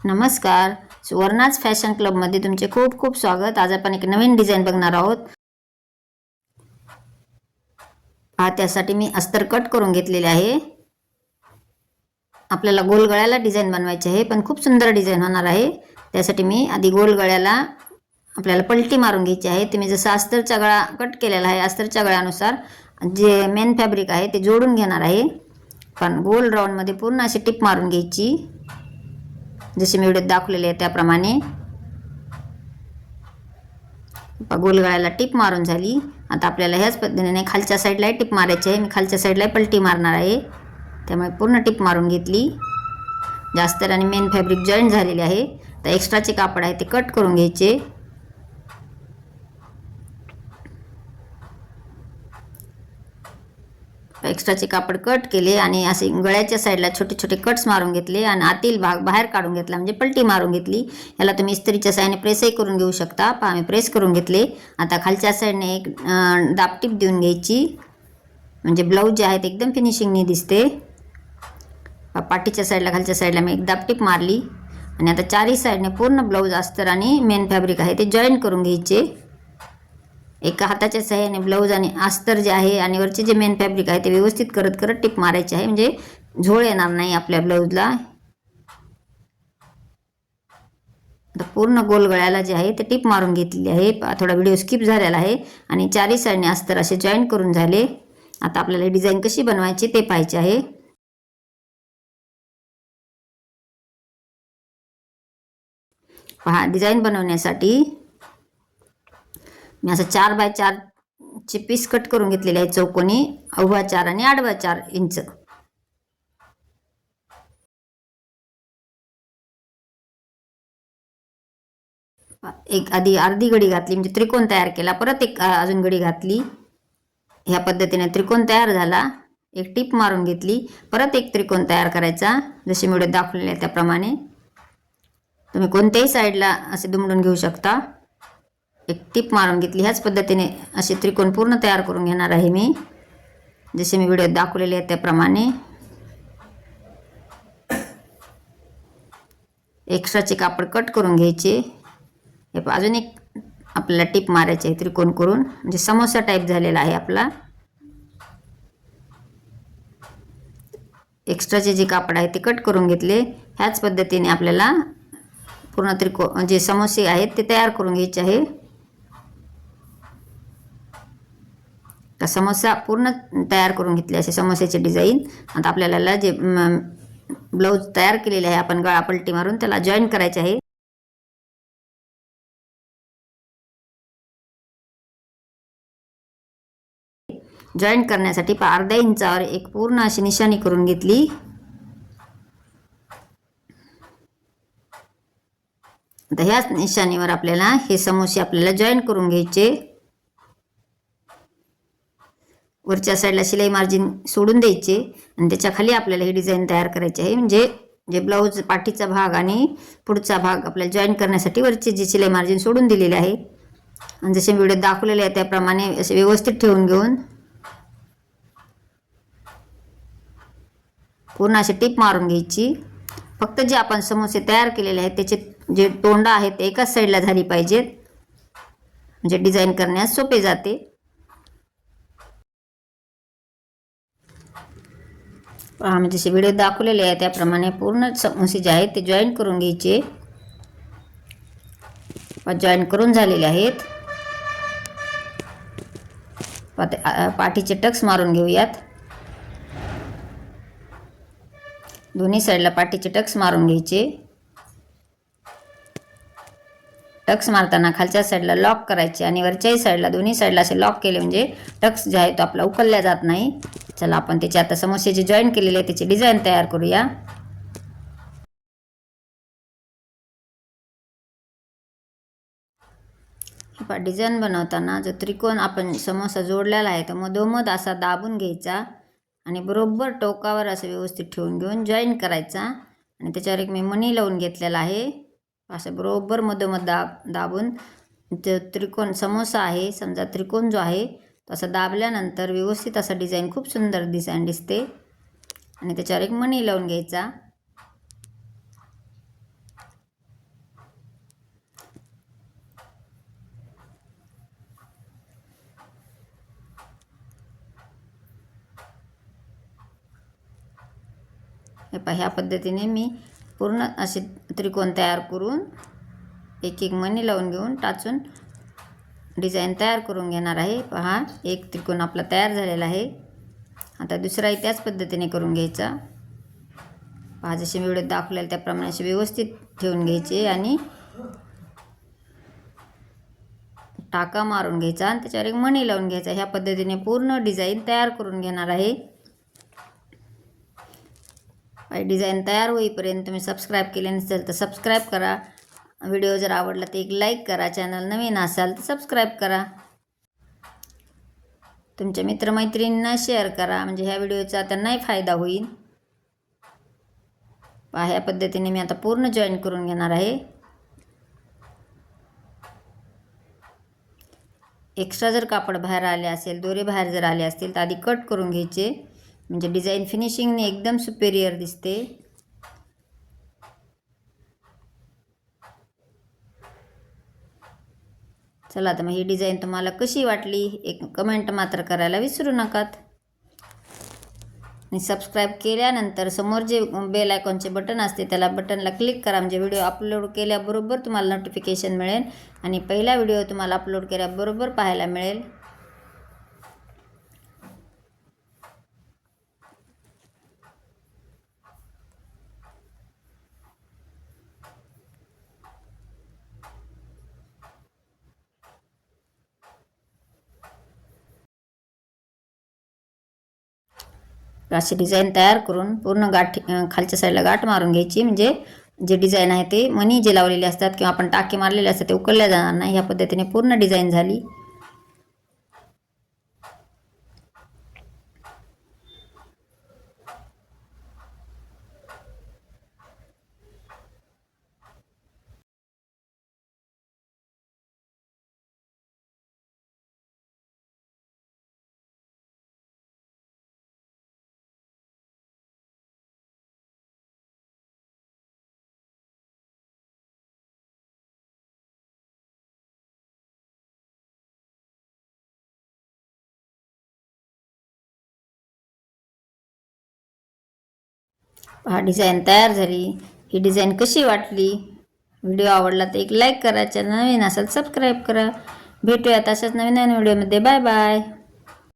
नमस्कार. सुवर्णाज फॅशन क्लबमध्ये तुमचे खूप खूप स्वागत. आज आपण एक नवीन डिझाईन बघणार आहोत. हा त्यासाठी मी अस्तर कट करून घेतलेले आहे. आपल्याला गोल गळ्याला डिझाईन बनवायची आहे पण खूप सुंदर डिझाईन होणार आहे. त्यासाठी मी आधी गोल गळ्याला आपल्याला पलटी मारून घ्यायची आहे. तुम्ही जसं अस्तरचा गळा कट केलेला आहे अस्तरच्या गळ्यानुसार जे मेन फॅब्रिक आहे ते जोडून घेणार आहे. पण गोल राऊंडमध्ये पूर्ण अशी टिप मारून घ्यायची. जसे मी व्हिडिओत दाखवलेले आहे त्याप्रमाणे. गोलगळ्याला टिप मारून झाली. आता आपल्याला ह्याच पद्धतीने खालच्या साईडलाही टिप मारायची आहे. मी खालच्या साईडलाही पलटी मारणार आहे. त्यामुळे पूर्ण टिप मारून घेतली. जास्त आणि मेन फॅब्रिक जॉईंट झालेले आहे. तर एक्स्ट्राचे कापड आहे ते कट करून घ्यायचे. एक्स्ट्राचे कापड कट केले आणि असे गळ्याच्या साईडला छोटे छोटे कट्स मारून घेतले आणि आतील भाग बाहेर काढून घेतला म्हणजे पलटी मारून घेतली. याला तुम्ही इस्त्रीच्या साईडने प्रेसही करून घेऊ शकता. पहा मी प्रेस करून घेतले. आता खालच्या साईडने एक दापटीप देऊन घ्यायची. म्हणजे ब्लाऊज जे आहेत एकदम फिनिशिंगनी दिसते. पाठीच्या साईडला खालच्या साईडला मी एक दापटीप मारली. आणि आता चारही साईडने पूर्ण ब्लाऊज अस्तर आणि मेन फॅब्रिक आहे ते जॉईन करून घ्यायचे. एका हाताच्या सहाय्याने ब्लाऊज आणि अस्तर जे आहे आणि वरचे जे मेन फॅब्रिक आहे ते व्यवस्थित करत करत टिप मारायचे आहे. म्हणजे झोळ येणार नाही आपल्या ब्लाऊजला. आता पूर्ण गोल गळ्याला जे आहे ते टिप मारून घेतलेली आहे. थोडा व्हिडिओ स्किप झालेला आहे. आणि चारही साईडने अस्तर असे जॉईन करून झाले. आता आपल्याला डिझाईन कशी बनवायची ते पाहायचे आहे. पहा डिझाईन बनवण्यासाठी मी असं चार बाय चार चे पीस कट करून घेतलेले आहे चौकोनी उभा चार आणि आडवा चार इंच. एक आधी अर्धी गडी घातली म्हणजे त्रिकोण तयार केला परत एक अजून गडी घातली. ह्या पद्धतीने त्रिकोण तयार झाला. एक टीप मारून घेतली परत एक त्रिकोण तयार करायचा जसे मी दाखवलेले आहे त्याप्रमाणे. तुम्ही कोणत्याही साईडला असे दुमडून घेऊ शकता. एक टीप मारून घेतली. ह्याच पद्धतीने असे त्रिकोण पूर्ण तयार करून घेणार आहे मी. जसे मी व्हिडिओ दाखवलेले आहेत त्याप्रमाणे. एक्स्ट्राचे कापड कट करून घ्यायचे. हे अजून एक आपल्याला टीप मारायची आहे त्रिकोण करून. म्हणजे समोसा टाईप झालेला आहे आपला. एक्स्ट्राचे जे कापड आहे ते कट करून घेतले. ह्याच पद्धतीने आपल्याला पूर्ण त्रिको जे समोसे आहेत ते तयार करून घ्यायचे आहे. तर समोसा पूर्ण तयार करून घेतले असे समोस्याचे डिझाईन आता आपल्याला जे ब्लाऊज तयार केलेले आहे आपण गळा पलटी मारून त्याला जॉईन करायचे आहे. जॉईन करण्यासाठी अर्ध्या इंचावर एक पूर्ण अशी निशाणी करून घेतली. आता ह्याच निशाणीवर आपल्याला हे समोसे आपल्याला जॉईन करून घ्यायचे. वरच्या साईडला शिलाई मार्जिन सोडून द्यायचे. आणि त्याच्याखाली आपल्याला ही डिझाईन तयार करायची आहे. म्हणजे जे ब्लाऊज पाठीचा भाग आणि पुढचा भाग आपल्याला जॉईन करण्यासाठी वरचे जे शिलाई मार्जिन सोडून दिलेले आहे. आणि जसे व्हिडिओ दाखवलेले आहे त्याप्रमाणे असे व्यवस्थित ठेवून घेऊन पूर्ण अशी टीप मारून घ्यायची. फक्त जे आपण समोसे तयार केलेले आहेत त्याचे जे तोंडा आहेत ते एकाच साईडला झाली पाहिजेत. म्हणजे डिझाईन करण्यास सोपे जाते. पहा म्हणजे जसे व्हिडिओ दाखवलेले आहे त्याप्रमाणे पूर्ण समोसे जे आहेत ते जॉईन करून घ्यायचे. जॉईन करून झालेले आहेत. पाठीचे टक्स मारून घेऊयात. दोन्ही साईडला पाठीचे टक्स मारून घ्यायचे. टक्स मारताना खालच्या साईडला लॉक करायचे आणि वरच्याही साईडला दोन्ही साईडला असे लॉक केले म्हणजे टक्स जे आहे तो आपला उकलल्या जात नाही. चला आपण त्याचे आता समोसे जे जॉईन केलेले आहे त्याची डिझाईन तयार करूया. डिझाईन बनवताना जो त्रिकोण आपण समोसा जोडलेला आहे तो मधोमध असा दाबून घ्यायचा आणि बरोबर टोकावर असं व्यवस्थित ठेवून घेऊन जॉईन करायचा. आणि त्याच्यावर एक मी मणी लावून घेतलेला आहे. असं बरोबर मधोमध दाब दाबून जो त्रिकोण समोसा आहे समजा त्रिकोण जो आहे तो दाबल्यानंतर व्यवस्थित असा डिझाईन खूप सुंदर डिझाईन दिसते. आणि त्याच्यावर एक मणी लावून घ्यायचा. ह्या पद्धतीने मी पूर्ण असे त्रिकोण तयार करून एक एक मणी लावून घेऊन टाचून डिझाईन तयार करून घेणार आहे. पहा एक त्रिकोण आपला तयार झालेला आहे. आता दुसराही त्याच पद्धतीने करून घ्यायचा. पहा जसे मी व्हिडिओत दाखवलेलं त्याप्रमाणे असे व्यवस्थित ठेवून घ्यायचे आणि टाका मारून घ्यायचा आणि त्याच्यावर एक मणी लावून घ्यायचा. ह्या पद्धतीने पूर्ण डिझाईन तयार करून घेणार आहे. डिझाईन तयार होईपर्यंत तुम्ही सबस्क्राईब केले नसेल तर सबस्क्राईब करा. व्हिडिओ जर आवडला तर एक लाईक करा. चॅनल नवीन असाल तर सबस्क्राईब करा. तुमच्या मित्रमैत्रिणींना शेअर करा. म्हणजे ह्या व्हिडिओचा त्यांनाही फायदा होईल. ह्या पद्धतीने मी आता पूर्ण जॉईन करून घेणार आहे. एक्स्ट्रा जर कापड बाहेर आले असेल दोरे बाहेर जर आले असतील तर आधी कट करून घ्यायचे. म्हणजे डिझाईन फिनिशिंगने एकदम सुपेरियर दिसते. चला तर मग ही डिझाईन तुम्हाला कशी वाटली एक कमेंट मात्र करायला विसरू नकात. आणि सबस्क्राईब केल्यानंतर समोर जे बेल आयकॉनचे बटन असते त्याला बटनला क्लिक करा. म्हणजे व्हिडिओ अपलोड केल्याबरोबर तुम्हाला नोटिफिकेशन मिळेल आणि पहिला व्हिडिओ तुम्हाला अपलोड केल्याबरोबर पाहायला मिळेल. अशी डिझाईन तयार करून पूर्ण गाठ खालच्या साईडला गाठ मारून घ्यायची. म्हणजे जे डिझाईन आहे ते मनी जे लावलेले असतात किंवा आपण टाके मारलेले असतात ते उकळल्या जाणार नाही. ह्या पद्धतीने पूर्ण डिझाईन झाली. हा डिझाईन तयार झाली. ही डिझाईन कशी वाटली? व्हिडिओ आवडला तर एक लाईक करा. चॅनल नवीन असेल सबस्क्राईब करा. भेटूया तशाच नवीन नवीन व्हिडिओमध्ये बाय बाय